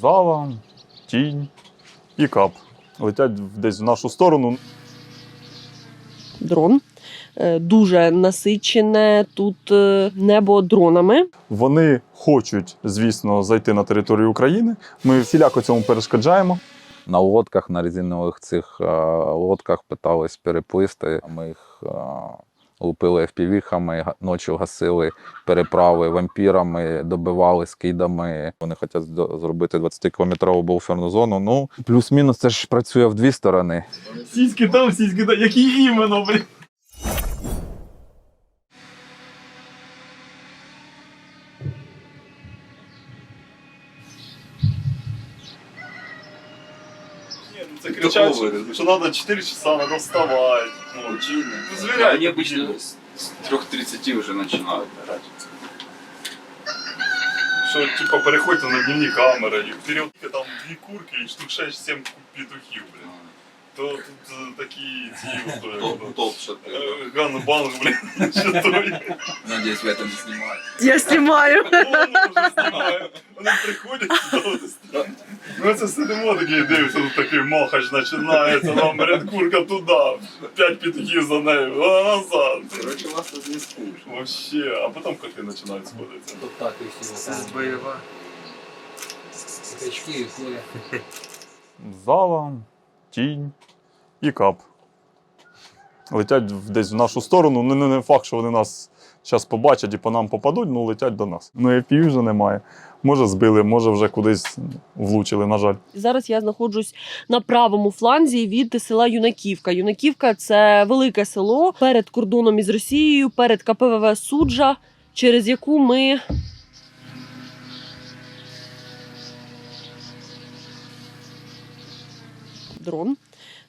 Зала, тінь і кап. Летять десь в нашу сторону. дрон. Е, Дуже насичене тут е, небо дронами. Вони хочуть, звісно, зайти на територію України. Ми всіляко цьому перешкоджаємо. На лодках, на резинових цих е, лодках питались переплисти. Ми їх лупили впівіхами, ночі гасили переправи вампірами, добивали скидами. Вони хочуть зробити 20-кілометрову буферну зону. Ну, плюс-мінус це ж працює в дві сторони. Сіськи там, сіськи там. Які іменно, блін? Ні, ну це кричать, що, що треба 4 часа, треба вставати. Ну, ну звіряй. Они обычно с с 3.30 уже начинают орать. Що, типа, переходьте на дневні камери, і вперед там дві курки і штук 6-7 петухів, блін То тут е, такі ці, то, Топ, топ, что ты. е, ганбанг, блін, що то є. Надеюсь, вы это не снимаете. Я знімаю. Воно вже знімає. Вони приходять сюди. Ми це сидимо такі, дивимося, тут такий махач починається, нам берет курка туди, п'ять петухів за нею, а назад. Короче, у вас тут не скучно. Вообще, а потім коти починають сходитися. Вот так и все. Там боева. Качки и куря. Зала, тінь і кап. Летять десь в нашу сторону. Ну, не, факт, що вони нас зараз побачать і по нам попадуть, ну летять до нас. Ну, FPV вже немає. Може збили, може вже кудись влучили, на жаль. Зараз я знаходжусь на правому фланзі від села Юнаківка. Юнаківка це велике село перед кордоном із Росією, перед КПВВ Суджа, через яку ми. Дрон.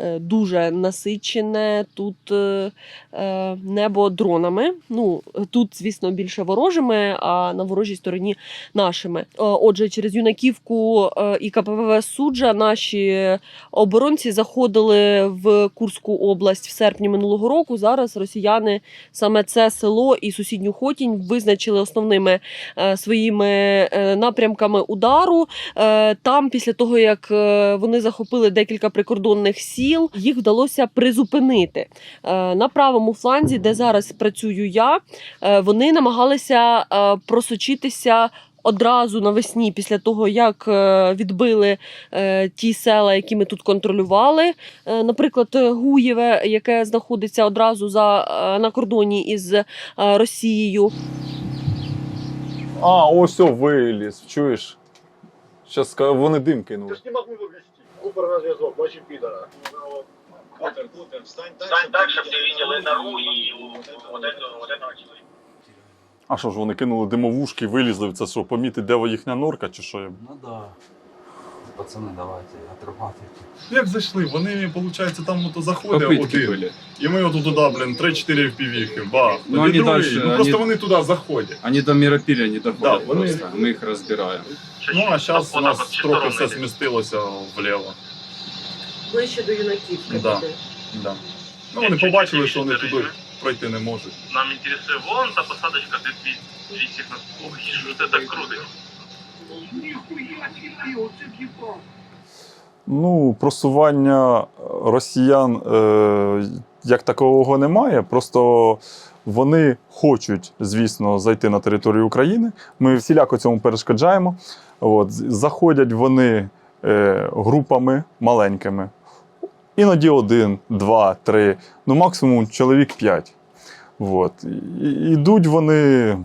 Е, Дуже насичене тут е, е, небо дронами. Ну тут, звісно, більше ворожими, а на ворожій стороні нашими. Отже, через юнаківку і КПВВ суджа наші оборонці заходили в Курську область в серпні минулого року. Зараз росіяни саме це село і сусідню Хотінь визначили основними своїми напрямками удару. Там, після того як вони захопили декілька прикордонних сіл, їх вдалося призупинити. Е, На правому фланзі, де зараз працюю я, е, вони намагалися е, просочитися. Одразу навесні, після того як відбили ті села, які ми тут контролювали, наприклад, Гуєве, яке знаходиться одразу за на кордоні із Росією. А, ось о, виліз, чуєш? Щас вони дим кинули. Ти ж не мог вивести. Купер на зв'язок, бачив підара. Купер, Купер, встань так, Стань так, щоб ти видели нору і вот этого, вот этого человека. А що ж вони кинули димовушки, вилізли в це що, помітить, де їхня норка чи що? Ну да Пацаны, давайте, отрабатывайте. Як зайшли? Вони, виходить, там ото заходять Попытки один. были. І ми отут туди, блін, 3-4 впівіхи, бах. Ну, Тоді вони другий. дальше, ну просто вони- вони туди заходять. Они до Миропиля не доходят Да, вони- просто. Мы их разбираем. Ну, а зараз у нас трохи все смістилося вліво. Ближче до юнаківки. Да. Да. Ну, вони побачили, що вони туди пройти не можуть. Нам интересует вон та посадочка де дві, дві сігна. Ох, що це так круто. Ну, просування росіян е, як такового немає. Просто вони хочуть, звісно, зайти на територію України. Ми всіляко цьому перешкоджаємо. От, заходять вони е, групами маленькими. Іноді один, два, три, ну максимум чоловік п'ять. От. Ідуть вони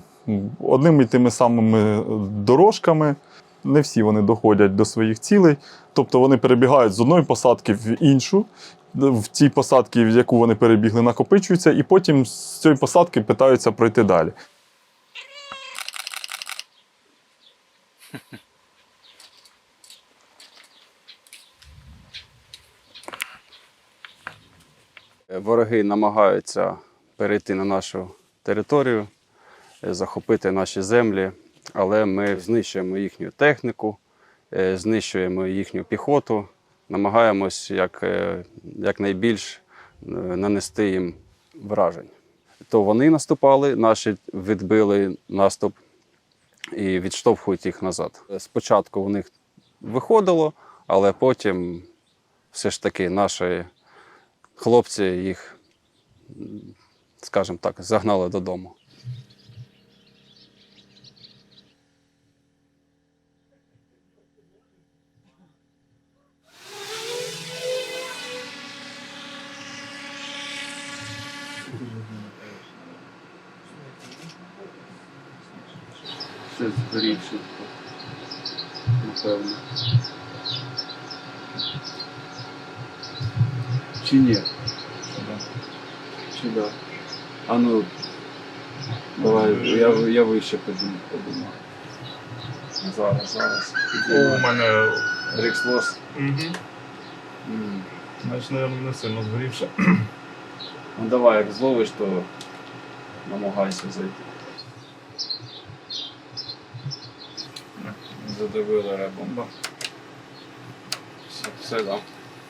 одними і тими самими дорожками. Не всі вони доходять до своїх цілей. Тобто вони перебігають з одної посадки в іншу. В цій посадці, в яку вони перебігли, накопичуються, і потім з цієї посадки питаються пройти далі. Вороги намагаються перейти на нашу територію, захопити наші землі, але ми знищуємо їхню техніку, е, знищуємо їхню піхоту, намагаємось як, е, якнайбільш е, нанести їм вражень. То вони наступали, наші відбили наступ і відштовхують їх назад. Спочатку у них виходило, але потім все ж таки наші хлопці їх, скажімо так, загнали додому. Все згорівши. Напевно. Чи ні? Чи да? А ну, давай, я, я вище подумаю. подумаю. Зараз, зараз. У мене Рікслос. значить, не сильно згорівше. Ну давай, як зловиш, то намагайся зайти. Задавила ребомба. Все, все, да.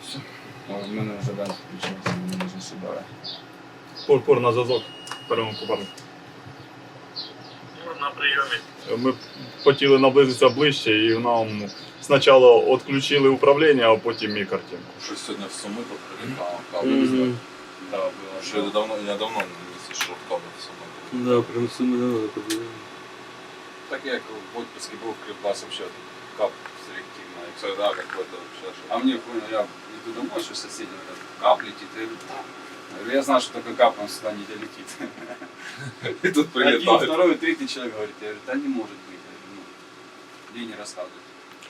Все. О, в мене вже день включився, мені вже сідає. Пур-пур на зв'язок. Беремо купарник. На прийомі. Ми хотіли наблизитися ближче і нам спочатку відключили управління, а потім і картинку. Щось сьогодні в Суми тут прилітало, кабель. Да, було. Що я давно, я давно не місці, що кабель в Суми. Да, прям сильно Так як в отпуске был в Кривбас вообще кап селективно, и всегда какой-то вообще. А мне понял, я иду домой, что соседи говорят, кап летит, я говорю, «Да». Я говорю, я знаю, что такое кап, он сюда не долетит. И тут прилетает. Один, второй, третий человек говорит, я говорю, да не может быть. Я говорю, ну, мне не рассказывают.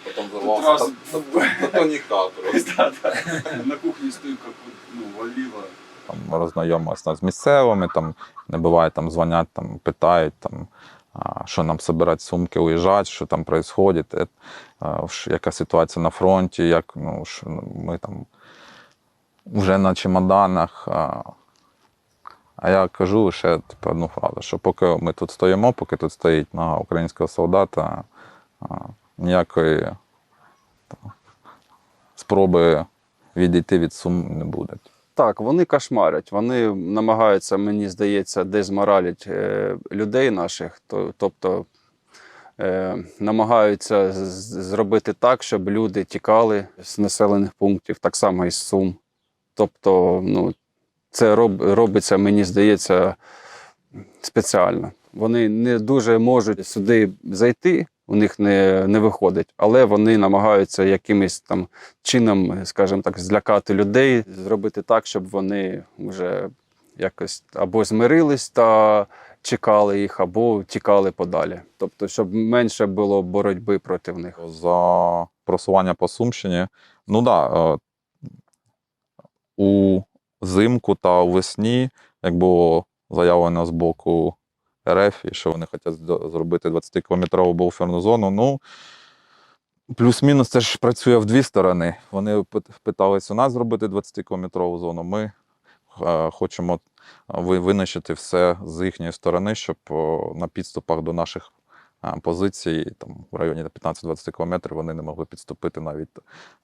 Потом Тут взорвался. раз, Да то не кап просто. да, да. На кухне стою, как вот, ну, валило. там роззнайомилися з місцевими, там не буває, там дзвонять, там питають, там, а, що нам збирати сумки, уїжджати, що там відбувається, а, ш- яка ситуація на фронті, як ну, що ми там вже на чемоданах. А, я кажу ще типу, одну фразу, що поки ми тут стоїмо, поки тут стоїть нога українського солдата, ніякої там, спроби відійти від сум не буде. Так, вони кошмарять. Вони намагаються, мені здається, дезморалять е, людей наших, то, тобто е, намагаються зробити так, щоб люди тікали з населених пунктів, так само і з Сум. Тобто, ну, це роб, робиться, мені здається, спеціально. Вони не дуже можуть сюди зайти, у них не, не виходить, але вони намагаються якимось там чином, скажімо так, злякати людей, зробити так, щоб вони вже якось або змирились та чекали їх, або тікали подалі. Тобто, щоб менше було боротьби проти них. за просування по Сумщині. Ну да, е, у зимку та у весні, як було заявлено з боку РФ, і що вони хочуть зробити 20-кілометрову буферну зону. Ну, плюс-мінус це ж працює в дві сторони. Вони пит- питались у нас зробити 20-кілометрову зону. Ми е, хочемо винищити все з їхньої сторони, щоб на підступах до наших а, позицій там в районі 15-20 кілометрів вони не могли підступити навіть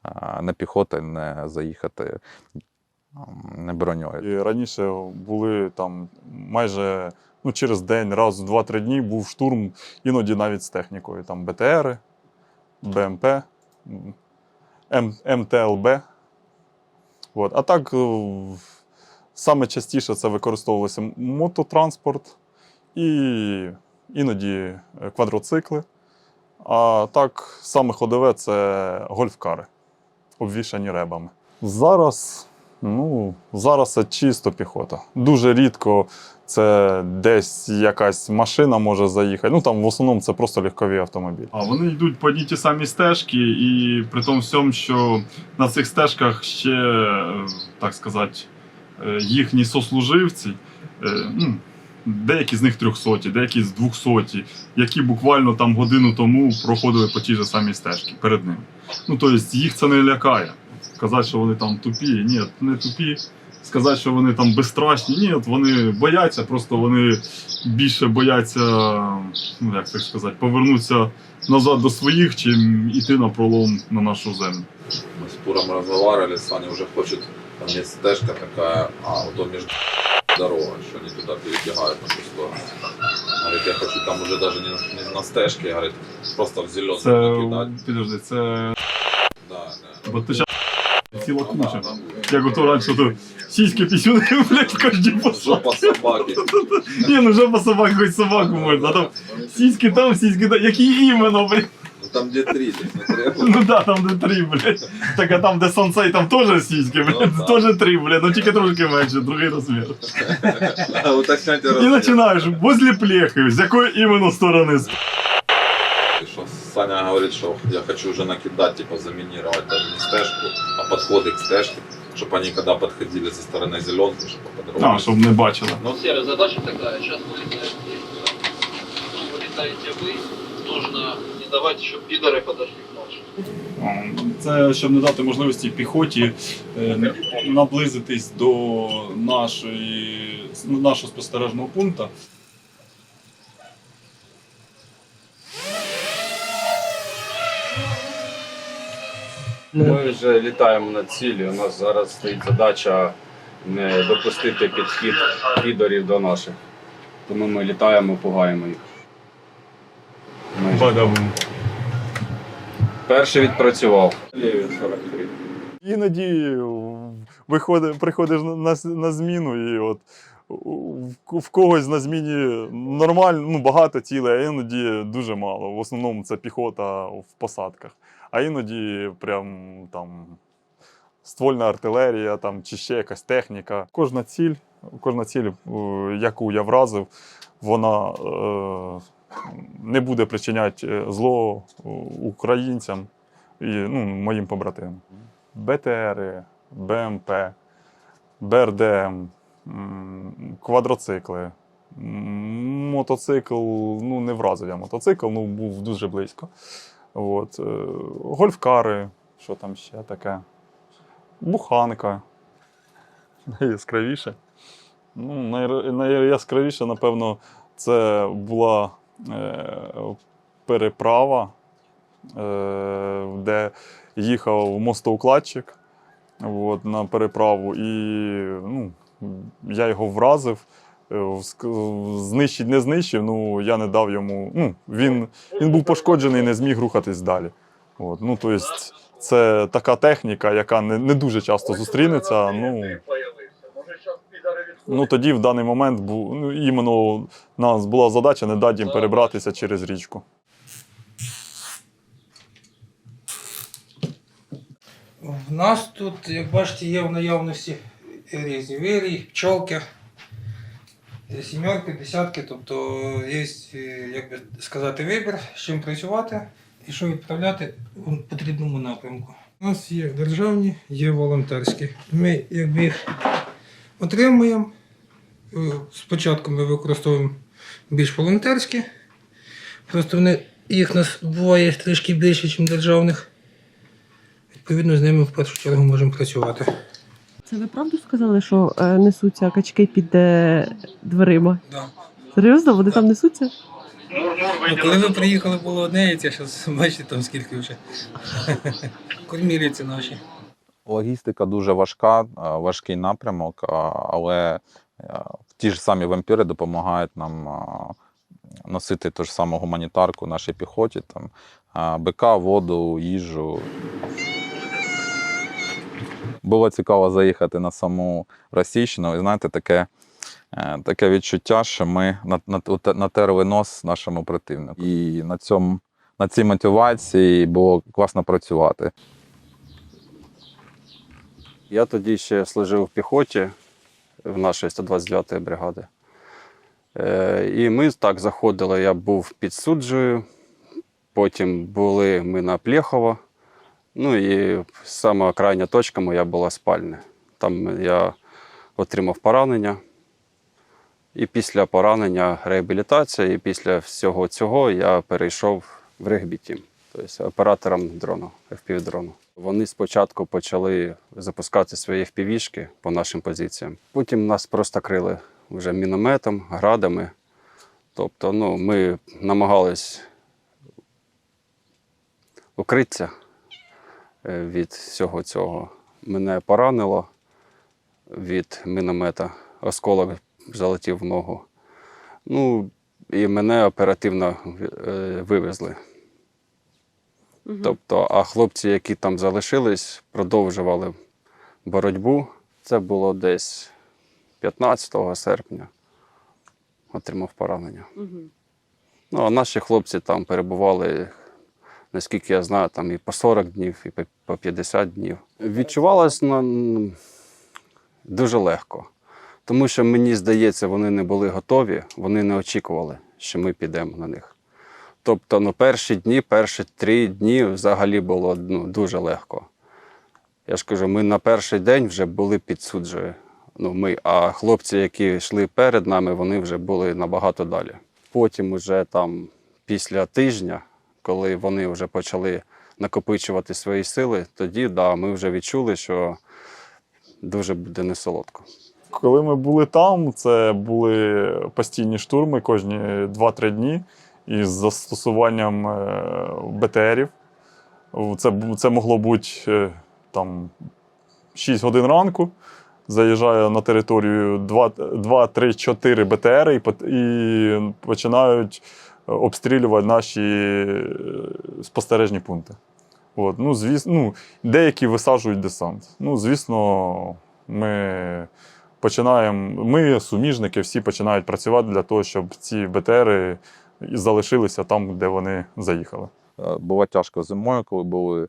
а, не піхоти, не заїхати не броньою. І раніше були там майже ну, через день, раз в 2-3 дні був штурм, іноді навіть з технікою. Там БТРи, БМП, м, МТЛБ. От. А так, е, саме частіше це використовувалося мототранспорт і іноді е, квадроцикли. А так, саме ходове це гольфкари, обвішані ребами. Зараз Ну, зараз це чисто піхота. Дуже рідко це десь якась машина може заїхати. Ну там в основному це просто легкові автомобілі. А вони йдуть по одній ті самі стежки, і при тому всьому, що на цих стежках ще, е, так сказати, е, їхні сослуживці. е, ну, Деякі з них трьохсоті, деякі з двохсоті, які буквально там годину тому проходили по тій же самій стежці перед ним. Ну, тобто їх це не лякає. Сказати, що вони там тупі, ні, не тупі. Сказати, що вони там безстрашні, ні, вони бояться, просто вони більше бояться, ну як так сказати, повернутися назад до своїх, чим іти на пролом на нашу землю. Мы с Пуром разговаривали, Саня уже хочет, там есть стежка такая, а вот он между дорога, что они туда перебегают на ту сторону. Говорит, я хочу там уже даже не, не на стежке, говорит, просто в зеленую Це накидать. підожди, це Бо то зараз ціла куча. Як ото раніше, то сіськи пісюни, блядь, в кожній посадці. Жопа собаки. Ні, ну жопа собаки, хоч собаку можна, а там сіськи там, сіськи там, які іменно, блядь. Ну там де три, десь не треба. Ну да, там де три, блядь. Так а там, де сансей, там теж сіськи, Ну, блядь, так. теж три, блядь, ну тільки трошки менше, другий розмір. А уточняйте І розмір. починаєш, возле плехи, з якої іменно сторони. И что Саня говорит, что я хочу уже накидать, типа заминировать даже не стежку, а подходы к стежке, чтобы они когда подходили со стороны зеленки, чтобы по-другому. А, щоб не бачили. Ну, Серая задача такая, сейчас вылетает вылетаете вы, нужно не давать, чтобы пидоры подошли к нашим. Це щоб не дати можливості піхоті е, наблизитись до нашої, нашого спостережного пункту. Ми вже літаємо над цілі. У нас зараз стоїть задача не допустити підхід підорів до наших. Тому ми літаємо, пугаємо їх. Майже. Перший відпрацював. Ліві 43. Іноді виходить, приходиш на, на, на зміну, і от в, когось на зміні нормально, ну багато цілей, а іноді дуже мало. В основному це піхота в посадках. А іноді прям там ствольна артилерія там, чи ще якась техніка. Кожна ціль, кожна ціль, е, яку я вразив, вона е, не буде причиняти е, зло е, українцям і ну, моїм побратимам. БТРи, БМП, БРДМ, квадроцикли. Мотоцикл, ну не вразив я мотоцикл, ну був дуже близько. От. е, Гольфкари, що там ще таке. Буханка. Найяскравіше. Ну, найяскравіше, напевно, це була е, переправа, е, де їхав мостоукладчик от, на переправу, і ну, я його вразив. е, Знищить не знищив, ну я не дав йому. Ну, він, він був пошкоджений, і не зміг рухатись далі. От, ну, тобто, це така техніка, яка не, не дуже часто зустрінеться. Ну, ну тоді в даний момент був, ну, іменно нас була задача не дати їм перебратися через річку. В нас тут, як бачите, є в наявності різні вирій, пчолки, сімерки, десятки, тобто є, е, як би сказати, вибір, з чим працювати і що відправляти у потрібному напрямку. У нас є державні, є волонтерські. Ми якби їх отримуємо. е, Спочатку ми використовуємо більш волонтерські. Просто вони, їх нас буває трішки більше, ніж державних. Відповідно, з ними в першу чергу можемо працювати. Це ви правду сказали, що е, несуться качки під е, дверима? Да. Серйозно, вони там несуться? Ну, коли ви приїхали, було одне яйця, зараз бачите там скільки вже. Корміліці наші. Логістика дуже важка, важкий напрямок, але ті ж самі вампіри допомагають нам носити ту ж саму гуманітарку нашій піхоті, там, БК, воду, їжу. Було цікаво заїхати на саму Російщину, і знаєте, таке, е, таке відчуття, що ми натерли нос нашому противнику. І на, цьому, на цій мотивації було класно працювати. Я тоді ще служив в піхоті в нашої 129-ї бригади. Е, і ми так заходили, я був під суджею, потім були ми на Плєхово. Ну і сама крайня точка моя була спальня. Там я отримав поранення. І після поранення реабілітація, і після всього цього я перейшов в регбі-тім, тобто оператором дрону, FPV-дрону. Вони спочатку почали запускати свої FPV-шки по нашим позиціям. Потім нас просто крили вже мінометом, градами. Тобто, ну, ми намагались укритися від всього цього. Мене поранило від міномета, осколок залетів в ногу. Ну, і мене оперативно е, вивезли. Мгм. Тобто, а хлопці, які там залишились, продовжували боротьбу. Це було десь 15 серпня. Отримав поранення. Мгм. Ну, а наші хлопці там перебували, наскільки я знаю, там і по 40 днів, і по- по 50 днів. Відчувалось м, дуже легко. Тому що мені здається, вони не були готові, вони не очікували, що ми підемо на них. Тобто, ну, перші дні, перші три дні взагалі було ну, дуже легко. Я ж кажу, ми на перший день вже були під суджею. Ну, ми, а хлопці, які йшли перед нами, вони вже були набагато далі. Потім, уже там, після тижня, коли вони вже почали накопичувати свої сили, тоді да, ми вже відчули, що дуже буде несолодко. Коли ми були там, це були постійні штурми кожні 2-3 дні із застосуванням е, БТРів. Це, це могло бути е, там 6 годин ранку. Заїжджає на територію 2-3-4 БТРи і, і починають обстрілювати наші е, спостережні пункти. От, ну, звісно, ну, деякі висаджують десант. Ну, звісно, ми починаємо. Ми, суміжники, всі починають працювати для того, щоб ці БТРи залишилися там, де вони заїхали. Е, Було тяжко зимою, коли були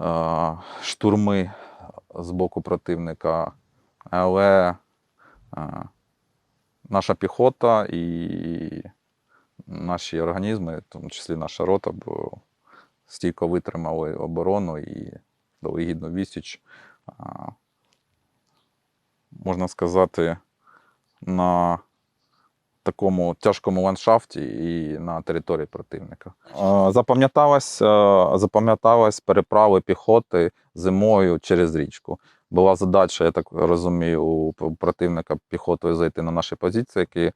е, штурми з боку противника, але е, наша піхота і наші організми, в тому числі наша рота, бо стійко витримали оборону і дали відсіч. Можна сказати, на такому тяжкому ландшафті і на території противника. Запам'яталась, запам'яталась переправи піхоти зимою через річку. Була задача, я так розумію, у противника піхотою зайти на наші позиції, які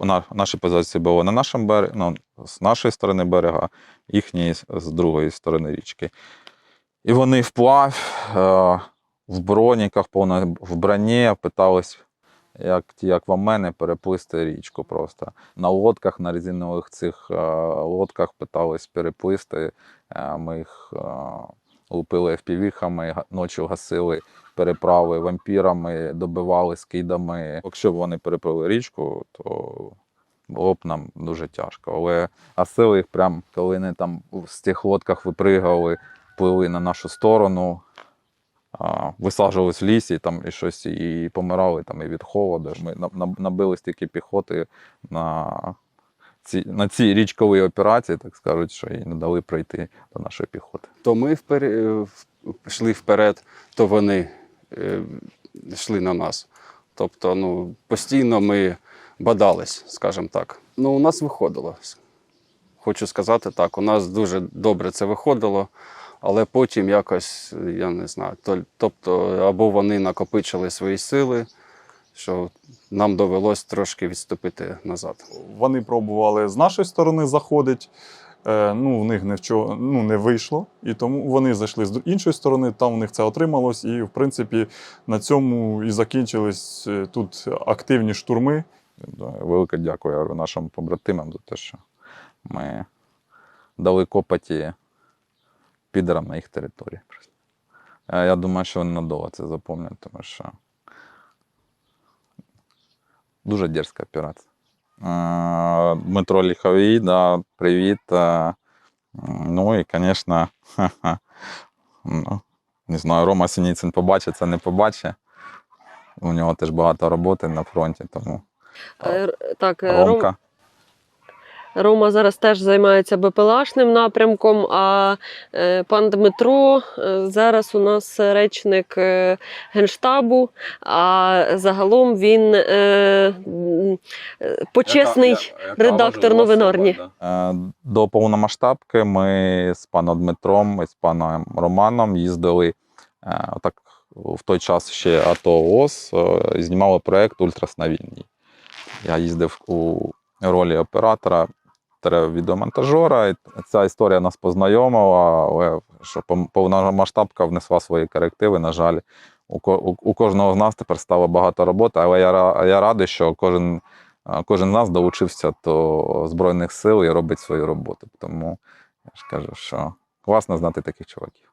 на, наші позиції були на нашому березі, ну, з нашої сторони берега, їхні з- другої сторони річки. І вони вплав е, в броніках, повно в броні, питались як як в мене, переплисти річку просто. На лодках, на резинових цих е, лодках питались переплисти. Е, ми їх лупили впівіхами, ночі гасили переправи вампірами, добивали скидами. Якщо б вони переплили річку, то було б нам дуже тяжко. Але гасили їх прям, коли вони там з тих лодках випригали, плили на нашу сторону висаджувались в лісі там, і щось і помирали там, і від холоду. Ми на- на- набили стільки піхоти на ці, на ці річкові операції, так скажуть, що і не дали пройти до нашої піхоти. То ми впер... йшли вперед, то вони е, йшли на нас. Тобто, ну, постійно ми бадались, скажімо так. Ну, у нас виходило. Хочу сказати так, у нас дуже добре це виходило, але потім якось, я не знаю, то- тобто, або вони накопичили свої сили, що нам довелось трошки відступити назад. Вони пробували з нашої сторони заходити. Е, ну, в них не, вчо, ну, не вийшло, і тому вони зайшли з іншої сторони, там у них це отрималось, і, в принципі, на цьому і закінчились е, тут активні штурми. Велике дякую говорю, нашим побратимам за те, що ми дали копоті підерам на їх території. Е, Я думаю, що вони надовго це запам'ятають, тому що дуже дерзка операція. Е, Дмитро Ліховій, да, привіт. Е, Ну і, звісно, ну, не знаю, Рома Сініцин побачить, це не побачить. У нього теж багато роботи на фронті, тому Е, Так, Ром, Ромка. Рома зараз теж займається БПЛАшним напрямком, а е, пан Дмитро е, зараз у нас речник е, Генштабу, а загалом він почесний редактор новинарні. До повномасштабки ми з паном Дмитром і з паном Романом їздили отак в той час ще АТО ООС, і знімали проєкт Ультрас. Я їздив у ролі оператора відеомонтажера. І ця історія нас познайомила, але що повномасштабка внесла свої корективи. На жаль, у, кожного з нас тепер стало багато роботи, але я, я радий, що кожен, кожен з нас долучився до Збройних сил і робить свою роботу. Тому Я ж кажу, що класно знати таких чуваків.